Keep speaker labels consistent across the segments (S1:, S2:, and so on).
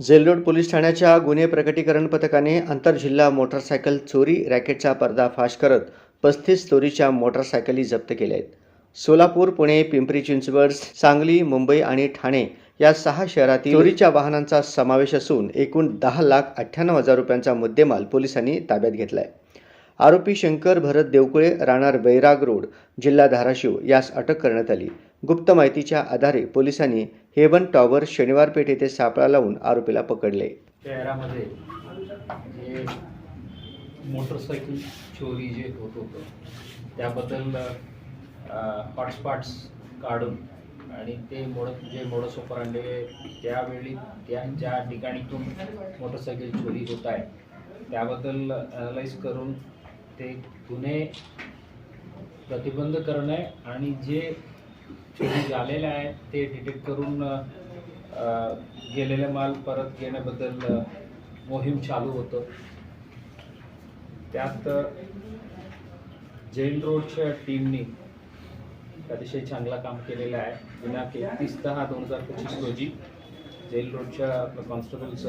S1: Jail Road police ठाण्याच्या गुन्हे प्रकटीकरण पथकाने आंतरजिल्हा मोटारसायकल चोरी रॅकेटचा पर्दाफाश करत पस्तीस चोरीच्या मोटारसायकली जप्त केल्या आहेत. सोलापूर पुणे पिंपरी चिंचवड सांगली मुंबई आणि ठाणे या सहा शहरातील चोरीच्या वाहनांचा समावेश असून एकूण दहा लाख अठ्ठ्याण्णव हजार रुपयांचा मुद्देमाल पोलिसांनी ताब्यात घेतलाय. आरोपी शंकर भरत देवकुळे राहणार बैराग रोड जिल्हा धाराशिव यास अटक करण्यात आली. गुप्त माहितीच्या आधारे पोलिसांनी हेवन टॉवर शनिवार पेठ येथे सापळा लावून आरोपीला पकडले.
S2: शहरामध्ये जे मोटरसायकल चोरी जे होत होतं त्याबद्दल हॉटस्पॉट्स काढून आणि ते मोड जे मोडस ऑपरांडे त्यावेळी त्या ज्या ठिकाणीतून मोटरसायकल चोरी होत आहे. त्याबद्दल अनालाइज करून ते गुन्हे प्रतिबंध करणे आणि जे चोरी आहे. ते डिटेक्ट करून गेलेला माल परत घेण्याबद्दल मोहीम चालू होतं. त्यात जैन रोडच्या टीमनी अतिशय चांगला काम केलेलं आहे. दिनांक एकतीस दहा दोन हजार पंचवीस रोजी जैन रोडच्या कॉन्स्टेबल्स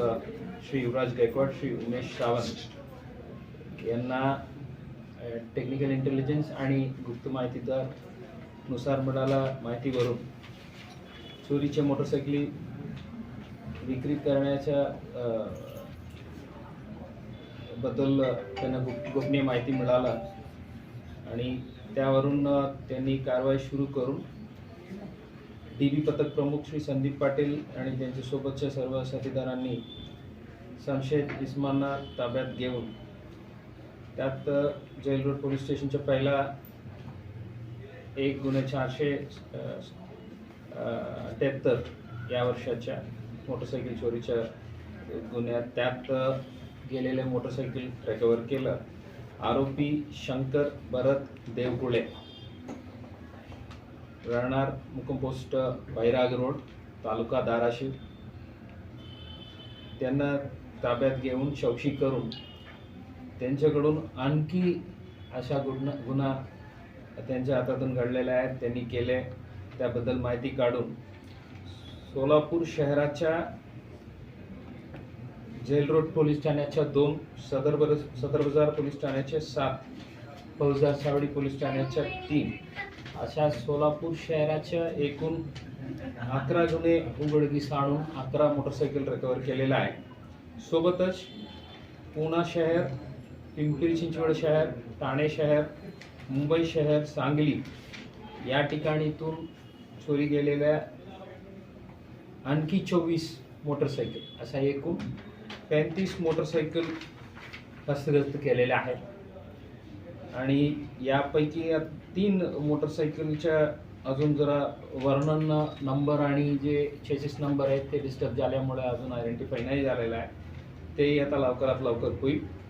S2: श्री युवराज गायकवाड श्री उमेश सावंत यांना टेक्निकल इंटेलिजन्स आणि गुप्त माहितीचा नुसार मिळाला माहितीवरून चोरीच्या मोटरसायकली विक्री करण्याच्या बद्दल त्यांना गुप गोपनीय माहिती मिळाला आणि त्यावरून त्यांनी कारवाई सुरू करून डी बी पथक प्रमुख श्री संदीप पाटील आणि त्यांच्यासोबतच्या सर्व साथीदारांनी संशयित इस्मांना ताब्यात घेऊन त्यात जैल रोड पोलीस स्टेशनच्या पहिला एक गुन्हे चारशे त्र्याहत्तर या वर्षाच्या मोटरसायकल चोरीच्या गुन्ह्यात त्यात गेलेले मोटरसायकल रेकवर केलं. आरोपी शंकर भरत देवकुळे. राहणार मुकंपोस्ट बैराग रोड तालुका धाराशिव. त्यांना ताब्यात घेऊन चौकशी करून त्यांच्याकडून आणखी अशा गुन्हा गुन्हा त्यांच्या हातातून घडलेल्या आहेत त्यांनी केले. त्याबद्दल माहिती काढून सोलापूर शहराच्या जेल रोड पोलीस ठाण्याच्या दोन सदर बर सदर बाजार पोलीस ठाण्याच्या सात फौजदार सावडी पोलीस ठाण्याच्या तीन. अशा सोलापूर शहराच्या एकूण अकरा गुन्हे उघडकीस आणून अकरा मोटरसायकल रिकवर केलेला आहे. सोबतच पुणा शहर पिंपरी चिंचवड शहर ठाणे शहर मुंबई शहर सांगली या ठिकाणीतून चोरी गेलेल्या आणखी चोवीस मोटरसायकल असा एकूण पैंतीस मोटरसायकल हस्तगस्त केलेल्या आहेत. आणि यापैकी या तीन मोटरसायकलच्या अजून जरा वर्णन नंबर आणि जे चेसिस नंबर आहेत ते डिस्टर्ब झाल्यामुळे अजून आयडेंटिफाय नाही झालेलं आहे. तेही आता लवकरात लवकर होईल.